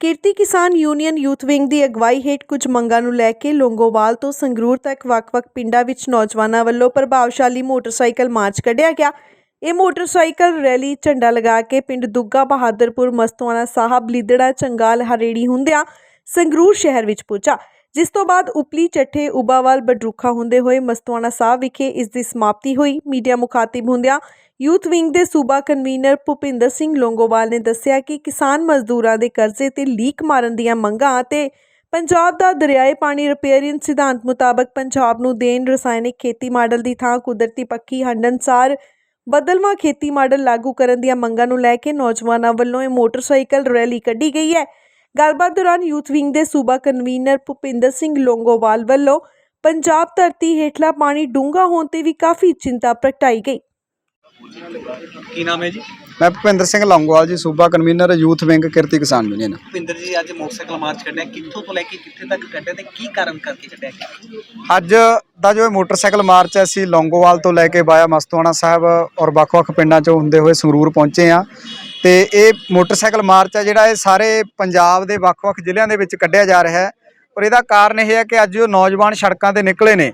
Kirti Kisan union youth wing ਦੀ ਅਗਵਾਈ ਹੇਠ ਕੁਝ ਮੰਗਾਂ ਨੂੰ ਲੈ ਕੇ ਲੋਂਗੋਵਾਲ ਤੋਂ ਸੰਗਰੂਰ ਤੱਕ ਵੱਖ-ਵੱਖ ਪਿੰਡਾਂ ਵਿੱਚ ਨੌਜਵਾਨਾਂ ਵੱਲੋਂ ਪ੍ਰਭਾਵਸ਼ਾਲੀ ਮੋਟਰਸਾਈਕਲ ਮਾਰਚ ਕੱਢਿਆ ਗਿਆ। ਇਹ ਮੋਟਰਸਾਈਕਲ ਰੈਲੀ ਝੰਡਾ ਲਗਾ ਕੇ ਪਿੰਡ ਦੁੱਗਾ ਬਹਾਦਰਪੁਰ ਮਸਤਵਾਨਾ ਸਾਹਿਬ ਲੀਦੜਾ ਚੰਗਾਲ, ਹਰੇੜੀ ਹੁੰਦਿਆਂ ਸੰਗਰੂਰ ਸ਼ਹਿਰ ਵਿੱਚ ਪੁੱਜਾ, ਜਿਸ ਤੋਂ ਬਾਅਦ ਉਪਲੀ ਚੱਠੇ, ਉਬਾਵਾਲ, ਬਡਰੂਖਾ ਹੁੰਦੇ ਹੋਏ ਮਸਤਵਾਨਾ ਸਾਹਿਬ ਵਿਖੇ ਇਸ ਦੀ ਸਮਾਪਤੀ ਹੋਈ। ਮੀਡੀਆ ਮੁਖਾਤਿਬ ਹੁੰਦਿਆਂ ਯੂਥ ਵਿੰਗ ਦੇ ਸੂਬਾ ਕਨਵੀਨਰ ਭੁਪਿੰਦਰ ਸਿੰਘ ਲੋਂਗੋਵਾਲ ਨੇ ਦੱਸਿਆ ਕਿ ਕਿਸਾਨ ਮਜ਼ਦੂਰਾਂ ਦੇ ਕਰਜ਼ੇ ਤੇ ਲੀਕ ਮਾਰਨ ਦੀਆਂ ਮੰਗਾਂ ਅਤੇ ਪੰਜਾਬ ਦਾ ਦਰਿਆਈ ਪਾਣੀ ਰਿਪੇਅਰਿੰਗ ਸਿਧਾਂਤ ਮੁਤਾਬਕ ਪੰਜਾਬ ਨੂੰ ਦੇਣ ਰਸਾਇਣਿਕ ਖੇਤੀ ਮਾਡਲ ਦੀ ਥਾਂ ਕੁਦਰਤੀ ਪੱਕੀ ਹੰਡਨਸਾਰ ਬਦਲਵਾਂ ਖੇਤੀ ਮਾਡਲ ਲਾਗੂ ਕਰਨ ਦੀਆਂ ਮੰਗਾਂ ਨੂੰ ਲੈ ਕੇ ਨੌਜਵਾਨਾਂ ਵੱਲੋਂ ਇਹ ਮੋਟਰਸਾਈਕਲ ਰੈਲੀ ਕੱਢੀ ਗਈ ਹੈ। ਗੱਲਬਾਤ ਦੌਰਾਨ ਯੂਥ ਵਿੰਗ ਦੇ ਸੂਬਾ ਕਨਵੀਨਰ ਭੁਪਿੰਦਰ ਸਿੰਘ ਲੋਂਗੋਵਾਲ ਵੱਲੋਂ ਪੰਜਾਬ ਧਰਤੀ ਹੇਠਲਾ ਪਾਣੀ ਡੂੰਘਾ ਹੋਣ ਤੇ ਵੀ ਕਾਫੀ ਚਿੰਤਾ ਪ੍ਰਗਟਾਈ ਗਈ। ਕੀ ਨਾਮ ਹੈ ਜੀ? ਮੈਂ ਭੁਪਿੰਦਰ ਸਿੰਘ ਲੌਂਗੋਵਾਲ ਜੀ ਸੂਬਾ convener youth wing Kirti Kisan union. Bhupinder ji ਅੱਜ ਮੋਟਰਸਾਈਕਲ ਮਾਰਚ ਕੱਢਿਆ। ਕਿੱਥੋਂ ਤੋਂ ਲੈ ਕੇ ਕਿੱਥੇ ਤੱਕ ਕੱਢਿਆ ਤੇ ਕੀ ਕਾਰਨ ਕਰਕੇ ਕੱਢਿਆ? ਅੱਜ ਦਾ ਜੋ ਮੋਟਰਸਾਈਕਲ ਮਾਰਚ ਹੈ ਅਸੀਂ ਲੌਂਗੋਵਾਲ ਤੋਂ ਲੈ ਕੇ ਬਾਇਆ ਮਸਤਵਾਣਾ ਸਾਹਿਬ ਔਰ ਵੱਖ-ਵੱਖ ਪਿੰਡਾਂ ਚੋਂ ਹੁੰਦੇ ਹੋਏ ਸੰਗਰੂਰ ਪਹੁੰਚੇ ਆ ਤੇ ਇਹ ਮੋਟਰਸਾਈਕਲ ਮਾਰਚ ਹੈ ਜਿਹੜਾ ਇਹ ਸਾਰੇ ਪੰਜਾਬ ਦੇ ਵੱਖ-ਵੱਖ ਜ਼ਿਲ੍ਹਿਆਂ ਦੇ ਵਿੱਚ ਕੱਢਿਆ ਜਾ ਰਿਹਾ ਹੈ। ਔਰ ਇਹਦਾ ਕਾਰਨ ਇਹ ਹੈ ਕਿ ਅੱਜ ਜੋ ਨੌਜਵਾਨ ਸੜਕਾਂ ਤੇ ਨਿਕਲੇ ਨੇ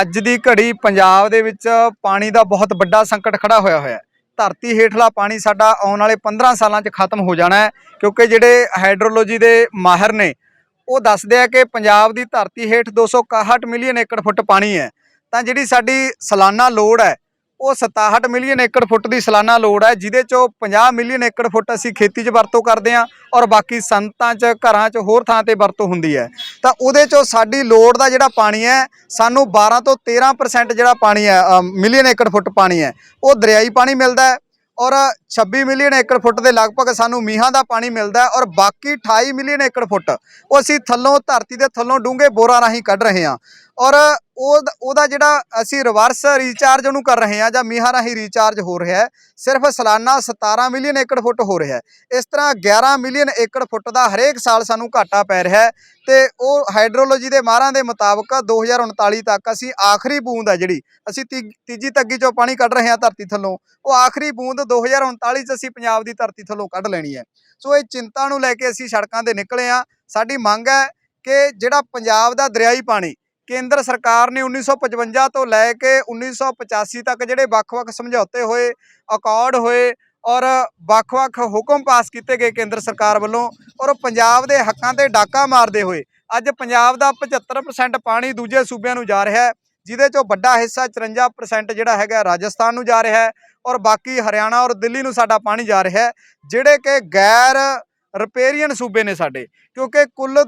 ਅੱਜ ਦੀ ਘੜੀ ਪੰਜਾਬ ਦੇ ਵਿੱਚ ਪਾਣੀ ਦਾ ਬਹੁਤ ਵੱਡਾ ਸੰਕਟ ਖੜਾ ਹੋਇਆ ਹੋਇਆ ਹੈ। ਧਰਤੀ ਹੇਠਲਾ ਪਾਣੀ ਸਾਡਾ ਆਉਣ ਵਾਲੇ 15 ਸਾਲਾਂ 'ਚ ਖਤਮ ਹੋ ਜਾਣਾ ਹੈ, ਕਿਉਂਕਿ ਜਿਹੜੇ ਹਾਈਡਰੋਲੋਜੀ ਦੇ ਮਾਹਿਰ ਨੇ, ਉਹ ਦੱਸਦੇ ਆ ਕਿ ਪੰਜਾਬ ਦੀ ਧਰਤੀ ਹੇਠ 261 ਮਿਲੀਅਨ ਏਕੜ ਫੁੱਟ ਪਾਣੀ ਹੈ। ਤਾਂ ਜਿਹੜੀ ਸਾਡੀ ਸਾਲਾਨਾ ਲੋੜ ਹੈ ਉਹ 67 ਮਿਲੀਅਨ ਏਕੜ ਫੁੱਟ ਦੀ ਸਾਲਾਨਾ ਲੋੜ ਹੈ, ਜਿਹਦੇ ਚੋਂ 50 ਮਿਲੀਅਨ ਏਕੜ ਫੁੱਟ ਅਸੀਂ ਖੇਤੀ 'ਚ ਵਰਤੋਂ ਕਰਦੇ ਹਾਂ ਔਰ ਬਾਕੀ ਸੰਤਾਂ 'ਚ, ਘਰਾਂ 'ਚ ਹੋਰ ਥਾਂ ਤੇ ਵਰਤੋਂ ਹੁੰਦੀ ਹੈ। ਤਾਂ ਉਹਦੇ ਚੋਂ ਸਾਡੀ ਲੋੜ ਦਾ ਜਿਹੜਾ ਪਾਣੀ ਹੈ, ਸਾਨੂੰ 12 ਤੋਂ 13% ਜਿਹੜਾ ਪਾਣੀ ਹੈ ਮਿਲੀਅਨ ਏਕੜ ਫੁੱਟ ਪਾਣੀ ਹੈ, ਉਹ ਦਰਿਆਈ ਪਾਣੀ ਮਿਲਦਾ ਹੈ ਔਰ 26 ਮਿਲੀਅਨ ਏਕੜ ਫੁੱਟ ਦੇ ਲਗਭਗ ਸਾਨੂੰ ਮੀਂਹਾਂ ਦਾ ਪਾਣੀ ਮਿਲਦਾ ਔਰ ਬਾਕੀ 28 ਮਿਲੀਅਨ ਏਕੜ ਫੁੱਟ ਉਹ ਅਸੀਂ ਥੱਲੋਂ ਧਰਤੀ ਦੇ ਥੱਲੋਂ ਡੂੰਘੇ ਬੋਰਾਂ ਰਾਹੀਂ ਕੱਢ ਰਹੇ ਹਾਂ। ਔਰ ਉਹ ਉਹਦਾ ਜਿਹੜਾ ਅਸੀਂ ਰਿਵਰਸ ਰੀਚਾਰਜ ਉਹਨੂੰ ਕਰ ਰਹੇ ਹਾਂ ਜਾਂ ਮੀਹਾਂ ਰਾਹੀਂ ਰੀਚਾਰਜ ਹੋ ਰਿਹਾ ਹੈ। ਸਿਰਫ ਸਾਲਾਨਾ 17 ਮਿਲੀਅਨ ਏਕੜ ਫੁੱਟ ਹੋ ਰਿਹਾ ਹੈ। ਇਸ ਤਰ੍ਹਾਂ 11 ਮਿਲੀਅਨ ਏਕੜ ਫੁੱਟ ਦਾ ਹਰੇਕ ਸਾਲ ਸਾਨੂੰ ਘਾਟਾ ਪੈ ਰਿਹਾ ਹੈ ਤੇ ਉਹ ਹਾਈਡਰੋਲੋਜੀ ਦੇ ਮਾਹਰਾਂ ਦੇ ਮੁਤਾਬਕ 2039 ਤੱਕ ਅਸੀਂ ਆਖਰੀ ਬੂੰਦ ਹੈ ਜਿਹੜੀ, ਅਸੀਂ ਤੀ- ਤੀਜੀ ਤੱਗੀ ਚੋਂ ਪਾਣੀ ਕੱਢ ਰਹੇ ਹਾਂ ਧਰਤੀ ਥੱਲੋਂ। ਉਹ ਆਖਰੀ ਬੂੰਦ 2039 ਚ ਅਸੀਂ ਪੰਜਾਬ ਦੀ ਧਰਤੀ ਥੱਲੋਂ ਕੱਢ ਲੈਣੀ ਹੈ। ਸੋ ਇਹ ਚਿੰਤਾ ਨੂੰ ਲੈ ਕੇ ਅਸੀਂ ਸੜਕਾਂ ਤੇ ਨਿਕਲੇ ਆ ਸਾਡੀ ਮੰਗ ਹੈ ਕਿ ਜਿਹੜਾ ਪੰਜਾਬ ਦਾ ਦਰਿਆਈ ਪਾਣੀ ਕੇਂਦਰ ਸਰਕਾਰ ਨੇ 1955 ਤੋਂ ਲੈ ਕੇ 1985 ਤੱਕ ਜਿਹੜੇ ਵੱਖ-ਵੱਖ ਸਮਝੌਤੇ ਹੋਏ, ਅਕਾਰਡ ਹੋਏ ਔਰ ਵੱਖ-ਵੱਖ ਹੁਕਮ ਪਾਸ ਕੀਤੇ ਗਏ ਕੇਂਦਰ ਸਰਕਾਰ ਵੱਲੋਂ ਔਰ ਪੰਜਾਬ ਦੇ ਹੱਕਾਂ ਤੇ ਡਾਕਾ ਮਾਰਦੇ ਹੋਏ, ਅੱਜ ਪੰਜਾਬ ਦਾ 75% ਪਾਣੀ ਦੂਜੇ ਸੂਬਿਆਂ ਨੂੰ ਜਾ ਰਿਹਾ ਹੈ, ਜਿਹਦੇ ਚੋਂ ਵੱਡਾ ਹਿੱਸਾ 54% ਜਿਹੜਾ ਹੈਗਾ ਰਾਜਸਥਾਨ ਨੂੰ ਜਾ ਰਿਹਾ ਹੈ ਔਰ ਬਾਕੀ ਹਰਿਆਣਾ ਔਰ ਦਿੱਲੀ ਨੂੰ ਸਾਡਾ ਪਾਣੀ ਜਾ ਰਿਹਾ ਹੈ, ਜਿਹੜੇ ਕਿ ਗੈਰ ਰਿਪੇਰੀਅਨ ਸੂਬੇ ਨੇ ਸਾਡੇ, ਕਿਉਂਕਿ ਕੁੱਲ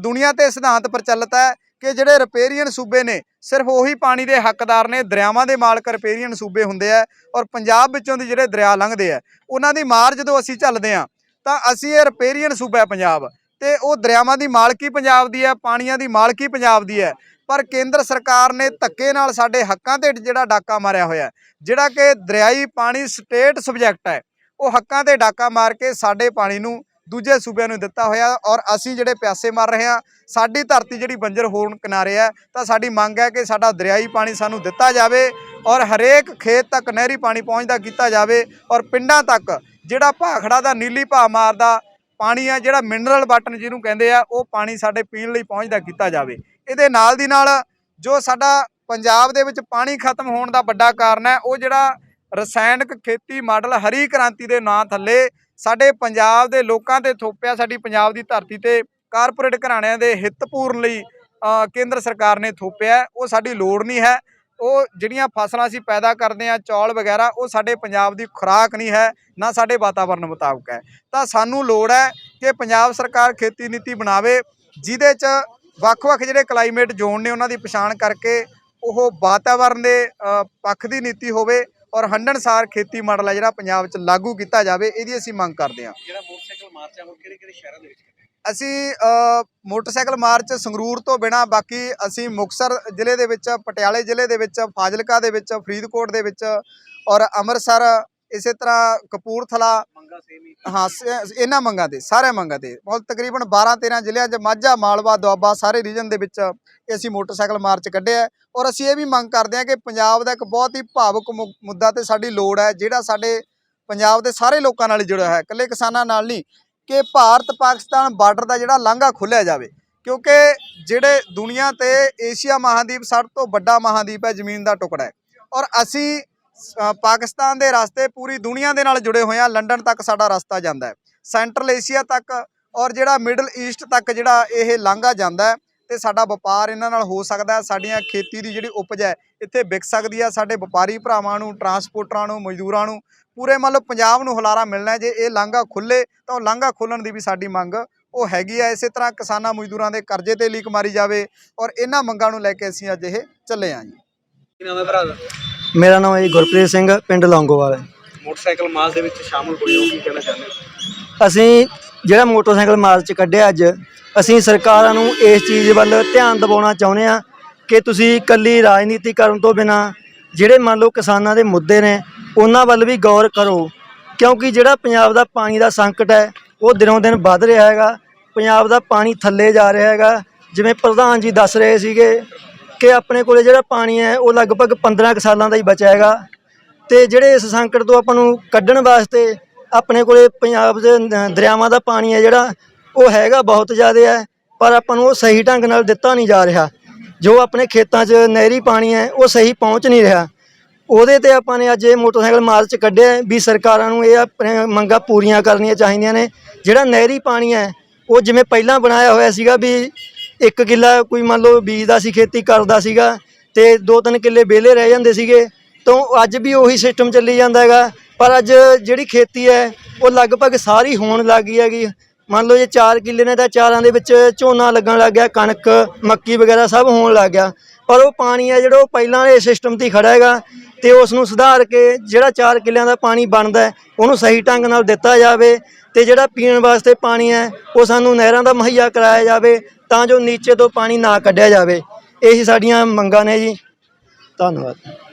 ਦੁਨੀਆ ਤੇ ਸਿਧਾਂਤ ਪ੍ਰਚਲਿਤ ਹੈ ਕਿ ਜਿਹੜੇ ਰਿਪੇਰੀਅਨ ਸੂਬੇ ਨੇ, ਸਿਰਫ ਉਹੀ ਪਾਣੀ ਦੇ ਹੱਕਦਾਰ ਨੇ, ਦਰਿਆਵਾਂ ਦੇ ਮਾਲਕ ਰਿਪੇਰੀਅਨ ਸੂਬੇ ਹੁੰਦੇ ਆ ਔਰ ਪੰਜਾਬ ਵਿੱਚੋਂ ਦੀ ਜਿਹੜੇ ਦਰਿਆ ਲੰਘਦੇ ਆ, ਉਹਨਾਂ ਦੀ ਮਾਰ ਜਦੋਂ ਅਸੀਂ ਚੱਲਦੇ ਆ, ਤਾਂ ਅਸੀਂ ਇਹ ਰਿਪੇਰੀਅਨ ਸੂਬਾ ਪੰਜਾਬ ਤੇ ਉਹ ਦਰਿਆਵਾਂ ਦੀ ਮਾਲਕੀ ਪੰਜਾਬ ਦੀ ਹੈ, ਪਾਣੀਆਂ ਦੀ ਮਾਲਕੀ ਪੰਜਾਬ ਦੀ ਹੈ। ਪਰ ਕੇਂਦਰ ਸਰਕਾਰ ਨੇ ਧੱਕੇ ਨਾਲ ਸਾਡੇ ਹੱਕਾਂ ਤੇ ਜਿਹੜਾ ਡਾਕਾ ਮਾਰਿਆ ਹੋਇਆ ਜਿਹੜਾ ਕਿ ਦਰਿਆਈ ਪਾਣੀ ਸਟੇਟ ਸਬਜੈਕਟ ਹੈ, ਉਹ ਹੱਕਾਂ ਤੇ ਡਾਕਾ ਮਾਰ ਕੇ ਸਾਡੇ ਪਾਣੀ ਨੂੰ ਦੂਜੇ ਸੂਬਿਆਂ ਨੂੰ ਦਿੱਤਾ ਹੋਇਆ ਔਰ ਅਸੀਂ ਜਿਹੜੇ ਪਿਆਸੇ ਮਰ ਰਹੇ ਹਾਂ, ਸਾਡੀ ਧਰਤੀ ਜਿਹੜੀ ਬੰਜਰ ਹੋਣ ਕਿਨਾਰੇ ਹੈ, ਤਾਂ ਸਾਡੀ ਮੰਗ ਹੈ ਕਿ ਸਾਡਾ ਦਰਿਆਈ ਪਾਣੀ ਸਾਨੂੰ ਦਿੱਤਾ ਜਾਵੇ ਔਰ ਹਰੇਕ ਖੇਤ ਤੱਕ ਨਹਿਰੀ ਪਾਣੀ ਪਹੁੰਚਦਾ ਕੀਤਾ ਜਾਵੇ ਔਰ ਪਿੰਡਾਂ ਤੱਕ ਜਿਹੜਾ ਭਾਖੜਾ ਦਾ ਨੀਲੀ ਭਾ ਮਾਰਦਾ ਪਾਣੀ ਆ, ਜਿਹੜਾ ਮਿਨਰਲ ਵਾਟਰ ਜਿਹਨੂੰ ਕਹਿੰਦੇ ਆ, ਉਹ ਪਾਣੀ ਸਾਡੇ ਪੀਣ ਲਈ ਪਹੁੰਚਦਾ ਕੀਤਾ ਜਾਵੇ। ਇਹਦੇ ਨਾਲ ਦੀ ਨਾਲ ਜੋ ਸਾਡਾ ਪੰਜਾਬ ਦੇ ਵਿੱਚ ਪਾਣੀ ਖਤਮ ਹੋਣ ਦਾ ਵੱਡਾ ਕਾਰਨ ਹੈ, ਉਹ ਜਿਹੜਾ ਰਸਾਇਣਿਕ ਖੇਤੀ ਮਾਡਲ ਹਰੀ ਕ੍ਰਾਂਤੀ ਦੇ ਨਾਂ ਥੱਲੇ ਸਾਡੇ ਪੰਜਾਬ ਦੇ ਲੋਕਾਂ ਤੇ ਥੋਪਿਆ ਸਾਡੀ ਪੰਜਾਬ ਦੀ ਧਰਤੀ ਤੇ ਕਾਰਪੋਰੇਟ ਘਰਾਣਿਆਂ ਦੇ ਹਿੱਤ ਪੂਰਨ ਲਈ ਕੇਂਦਰ ਸਰਕਾਰ ਨੇ ਥੋਪਿਆ ਉਹ ਸਾਡੀ ਲੋੜ ਨਹੀਂ ਹੈ। ਉਹ ਜਿਹੜੀਆਂ ਫਸਲਾਂ ਅਸੀਂ ਪੈਦਾ ਕਰਦੇ ਹਾਂ, ਚੌਲ ਵਗੈਰਾ, ਉਹ ਸਾਡੇ ਪੰਜਾਬ ਦੀ ਖੁਰਾਕ ਨਹੀਂ ਹੈ, ਨਾ ਸਾਡੇ ਵਾਤਾਵਰਣ ਮੁਤਾਬਕ ਹੈ। ਤਾਂ ਸਾਨੂੰ ਲੋੜ ਹੈ ਕਿ ਪੰਜਾਬ ਸਰਕਾਰ ਖੇਤੀ ਨੀਤੀ ਬਣਾਵੇ, ਜਿਹਦੇ 'ਚ ਵੱਖ-ਵੱਖ ਜਿਹੜੇ ਕਲਾਈਮੇਟ ਜ਼ੋਨ ਨੇ, ਉਹਨਾਂ ਦੀ ਪਛਾਣ ਕਰਕੇ ਉਹ ਵਾਤਾਵਰਣ ਦੇ ਪੱਖ ਦੀ ਨੀਤੀ ਹੋਵੇ ਔਰ ਹੰਡਣਸਾਰ ਖੇਤੀ ਮਾਡਲ ਹੈ ਜਿਹੜਾ ਪੰਜਾਬ 'ਚ ਲਾਗੂ ਕੀਤਾ ਜਾਵੇ ਇਹਦੀ ਅਸੀਂ ਮੰਗ ਕਰਦੇ ਹਾਂ। ਜਿਹੜਾ ਮੋਟਰਸਾਈਕਲ ਮਾਰਚ ਆ ਉਹ ਕਿਹੜੇ ਕਿਹੜੇ ਸ਼ਹਿਰਾਂ ਦੇ ਵਿੱਚ ਕੱਢਿਆ ਅਸੀਂ ਮੋਟਰਸਾਈਕਲ ਮਾਰਚ ਸੰਗਰੂਰ ਤੋਂ ਬਿਨਾ ਬਾਕੀ ਅਸੀਂ ਮੁਕਸਰ ਜ਼ਿਲ੍ਹੇ ਦੇ ਵਿੱਚ ਪਟਿਆਲੇ ਜ਼ਿਲ੍ਹੇ ਦੇ ਵਿੱਚ ਫਾਜ਼ਿਲਕਾ ਦੇ ਵਿੱਚ ਫਰੀਦਕੋਟ ਦੇ ਵਿੱਚ ਔਰ ਅੰਮ੍ਰਿਤਸਰ ਇਸੇ ਤਰ੍ਹਾਂ ਕਪੂਰਥਲਾ ਹੀ। ਹਾਂ ਸ- ਇਹਨਾਂ ਮੰਗਾਂ ਤੇ ਸਾਰੇ ਮੰਗਾਂ ਤੇ। ਬਹੁਤ ਤਕਰੀਬਨ 12 13 ਜ਼ਿਲ੍ਹਿਆਂ 'ਚ ਮਾਝਾ ਮਾਲਵਾ ਦੁਆਬਾ ਸਾਰੇ ਰੀਜਨ ਦੇ ਵਿੱਚ ਅਸੀਂ ਮੋਟਰਸਾਈਕਲ ਮਾਰਚ ਕੱਢਿਆ ਹੈ। ਔਰ ਅਸੀਂ ਇਹ ਵੀ ਮੰਗ ਕਰਦੇ ਹਾਂ ਕਿ ਪੰਜਾਬ ਦਾ ਇੱਕ ਬਹੁਤ ਹੀ ਭਾਵੁਕ ਮੁੱਦਾ ਤੇ ਸਾਡੀ ਲੋੜ ਹੈ ਜਿਹੜਾ ਸਾਡੇ ਪੰਜਾਬ ਦੇ ਸਾਰੇ ਲੋਕਾਂ ਨਾਲ ਜੁੜਿਆ ਹੈ ਇਕੱਲੇ ਕਿਸਾਨਾਂ ਨਾਲ ਨਹੀਂ ਕਿ ਭਾਰਤ ਪਾਕਿਸਤਾਨ ਬਾਰਡਰ ਦਾ ਜਿਹੜਾ ਲਾਂਘਾ ਖੁੱਲਿਆ ਜਾਵੇ। ਕਿਉਂਕਿ ਜਿਹੜੇ ਦੁਨੀਆ ਤੇ ਏਸ਼ੀਆ ਮਹਾਦੀਪ ਸਭ ਤੋਂ ਵੱਡਾ ਮਹਾਦੀਪ ਹੈ ਜ਼ਮੀਨ ਦਾ ਟੁਕੜਾ ਹੈ। ਔਰ ਅਸੀਂ ਪਾਕਿਸਤਾਨ ਦੇ ਰਸਤੇ ਪੂਰੀ ਦੁਨੀਆ ਦੇ ਨਾਲ ਜੁੜੇ ਹੋਏ ਆ। ਲੰਡਨ ਤੱਕ ਸਾਡਾ ਰਸਤਾ ਜਾਂਦਾ ਹੈ। ਸੈਂਟਰਲ ਏਸ਼ੀਆ ਤੱਕ ਔਰ ਜਿਹੜਾ ਮਿਡਲ ਈਸਟ ਤੱਕ ਜਿਹੜਾ ਇਹ ਲਾਂਘਾ ਜਾਂਦਾ ਹੈ ਤੇ ਸਾਡਾ ਵਪਾਰ ਇਹਨਾਂ ਨਾਲ ਹੋ ਸਕਦਾ ਸਾਡੀਆਂ ਖੇਤੀ ਦੀ ਜਿਹੜੀ ਉਪਜ ਹੈ, ਇੱਥੇ ਵਿਕ ਸਕਦੀ ਹੈ। ਸਾਡੇ ਵਪਾਰੀ ਭਰਾਵਾਂ ਨੂੰ, ਟਰਾਂਸਪੋਰਟਰਾਂ ਨੂੰ, ਮਜ਼ਦੂਰਾਂ ਨੂੰ ਪੂਰੇ ਮੰਨ ਲਓ ਪੰਜਾਬ ਨੂੰ ਹੁਲਾਰਾ ਮਿਲਣਾ ਜੇ ਇਹ ਲਾਂਘਾ ਖੁੱਲੇ ਤਾਂ ਉਹ ਲਾਂਘਾ ਖੋਲਣ ਦੀ ਵੀ ਸਾਡੀ ਮੰਗ ਉਹ ਹੈਗੀ ਹੈ। ਇਸੇ ਤਰ੍ਹਾਂ ਕਿਸਾਨਾਂ ਮਜ਼ਦੂਰਾਂ ਦੇ ਕਰਜ਼ੇ ਤੇ ਲੀਕ ਮਾਰੀ ਜਾਵੇ ਔਰ ਇਹਨਾਂ ਮੰਗਾਂ ਨੂੰ ਲੈ ਕੇ ਅਸੀਂ ਅੱਜ ਇਹ ਚੱਲੇ ਹਾਂ ਜੀ। ਕੀ ਨਾਮ ਭਰਾ ਮੇਰਾ ਨਾਮ ਹੈ ਜੀ ਗੁਰਪ੍ਰੀਤ ਸਿੰਘ ਪਿੰਡ ਲੌਂਗੋਵਾਲ ਹੈ। ਮੋਟਰਸਾਈਕਲ ਮਾਰਚ ਦੇ ਵਿੱਚ ਸ਼ਾਮਲ ਹੋਏ ਹੋ ਕੀ ਕਹਿਣਾ ਚਾਹੁੰਦੇ ਹੋ? ਅਸੀਂ ਜਿਹੜਾ ਮੋਟਰਸਾਈਕਲ ਮਾਰਚ ਕੱਢਿਆ ਅੱਜ ਅਸੀਂ ਸਰਕਾਰਾਂ ਨੂੰ ਇਸ ਚੀਜ਼ ਵੱਲ ਧਿਆਨ ਦਿਵਾਉਣਾ ਚਾਹੁੰਦੇ ਹਾਂ ਕਿ ਤੁਸੀਂ ਇਕੱਲੀ ਰਾਜਨੀਤੀ ਕਰਨ ਤੋਂ ਬਿਨਾ ਜਿਹੜੇ ਮੰਨ ਲਓ ਕਿਸਾਨਾਂ ਦੇ ਮੁੱਦੇ ਨੇ ਉਹਨਾਂ ਵੱਲ ਵੀ ਗੌਰ ਕਰੋ। ਕਿਉਂਕਿ ਜਿਹੜਾ ਪੰਜਾਬ ਦਾ ਪਾਣੀ ਦਾ ਸੰਕਟ ਹੈ ਉਹ ਦਿਨੋਂ ਦਿਨ ਵੱਧ ਰਿਹਾ ਹੈਗਾ। ਪੰਜਾਬ ਦਾ ਪਾਣੀ ਥੱਲੇ ਜਾ ਰਿਹਾ ਹੈਗਾ। ਜਿਵੇਂ ਪ੍ਰਧਾਨ ਜੀ ਦੱਸ ਰਹੇ ਸੀਗੇ ਕਿ ਆਪਣੇ ਕੋਲੇ ਜਿਹੜਾ ਪਾਣੀ ਹੈ, ਉਹ ਲਗਭਗ 15 ਕੁ ਸਾਲਾਂ ਦਾ ਹੀ ਬਚਿਆ ਹੈਗਾ। ਤੇ ਜਿਹੜੇ ਇਸ ਸੰਕਟ ਤੋਂ ਆਪਾਂ ਨੂੰ ਕੱਢਣ ਵਾਸਤੇ ਆਪਣੇ ਕੋਲੇ ਪੰਜਾਬ ਦੇ ਦਰਿਆਵਾਂ ਦਾ ਪਾਣੀ ਹੈ ਜਿਹੜਾ, ਉਹ ਹੈਗਾ ਬਹੁਤ ਜ਼ਿਆਦਾ ਹੈ, ਪਰ ਆਪਾਂ ਨੂੰ ਉਹ ਸਹੀ ਢੰਗ ਨਾਲ ਦਿੱਤਾ ਨਹੀਂ ਜਾ ਰਿਹਾ। ਜੋ ਆਪਣੇ ਖੇਤਾਂ 'ਚ ਨਹਿਰੀ ਪਾਣੀ ਹੈ, ਉਹ ਸਹੀ ਪਹੁੰਚ ਨਹੀਂ ਰਿਹਾ। ਉਹਦੇ ਤੇ ਆਪਾਂ ਨੇ ਅੱਜ ਇਹ ਮੋਟਰਸਾਈਕਲ ਮਾਰਚ ਕੱਢਿਆ ਵੀ ਸਰਕਾਰਾਂ ਨੂੰ ਇਹ ਆਪਣੇ ਮੰਗਾਂ ਪੂਰੀਆਂ ਕਰਨੀਆਂ ਚਾਹੀਦੀਆਂ ਨੇ। ਜਿਹੜਾ ਨਹਿਰੀ ਪਾਣੀ ਹੈ, ਉਹ ਜਿਵੇਂ ਪਹਿਲਾਂ ਬਣਾਇਆ ਹੋਇਆ ਸੀਗਾ ਵੀ ਇੱਕ ਕਿੱਲਾ ਕੋਈ ਮੰਨ ਲਓ ਬੀਜਦਾ ਸੀ, ਖੇਤੀ ਕਰਦਾ ਸੀਗਾ ਤੇ ਦੋ ਤਿੰਨ ਕਿੱਲੇ ਵਿਹਲੇ ਰਹਿ ਜਾਂਦੇ ਸੀਗੇ, ਤਾਂ ਅੱਜ ਵੀ ਉਹੀ ਸਿਸਟਮ ਚੱਲੀ ਜਾਂਦਾ ਹੈਗਾ। ਪਰ ਅੱਜ ਜਿਹੜੀ ਖੇਤੀ ਹੈ, ਉਹ ਲਗਭਗ ਸਾਰੀ ਹੋਣ ਲੱਗ ਗਈ ਹੈਗੀ। ਮੰਨ ਲਓ ਜੇ 4 ਕਿੱਲੇ ਨੇ ਤਾਂ ਚਾਰਾਂ ਦੇ ਵਿੱਚ ਝੋਨਾ ਲੱਗਣ ਲੱਗ ਗਿਆ, ਕਣਕ, ਮੱਕੀ ਵਗੈਰਾ ਸਭ ਹੋਣ ਲੱਗ ਗਿਆ। ਪਰ ਉਹ ਪਾਣੀ ਹੈ ਜਿਹੜਾ ਉਹ ਪਹਿਲਾਂ ਵਾਲੇ ਸਿਸਟਮ ਤੇ ਹੀ ਖੜਾ ਹੈਗਾ। ਤੇ ਉਸ ਨੂੰ ਸੁਧਾਰ ਕੇ ਜਿਹੜਾ 4 ਕਿੱਲਿਆਂ ਦਾ ਪਾਣੀ ਬਣਦਾ ਹੈ, ਉਹਨੂੰ ਸਹੀ ਢੰਗ ਨਾਲ ਦਿੱਤਾ ਜਾਵੇ ਤੇ ਜਿਹੜਾ ਪੀਣ ਵਾਸਤੇ ਪਾਣੀ ਹੈ ਉਹ ਸਾਨੂੰ ਨਹਿਰਾਂ ਦਾ ਮੁਹੱਈਆ ਕਰਾਇਆ ਜਾਵੇ ਤਾਂ ਜੋ ਨੀਚੇ ਤੋਂ ਪਾਣੀ ਨਾ ਕੱਢਿਆ ਜਾਵੇ। ਇਹੀ ਸਾਡੀਆਂ ਮੰਗਾਂ ਨੇ ਜੀ। ਧੰਨਵਾਦ।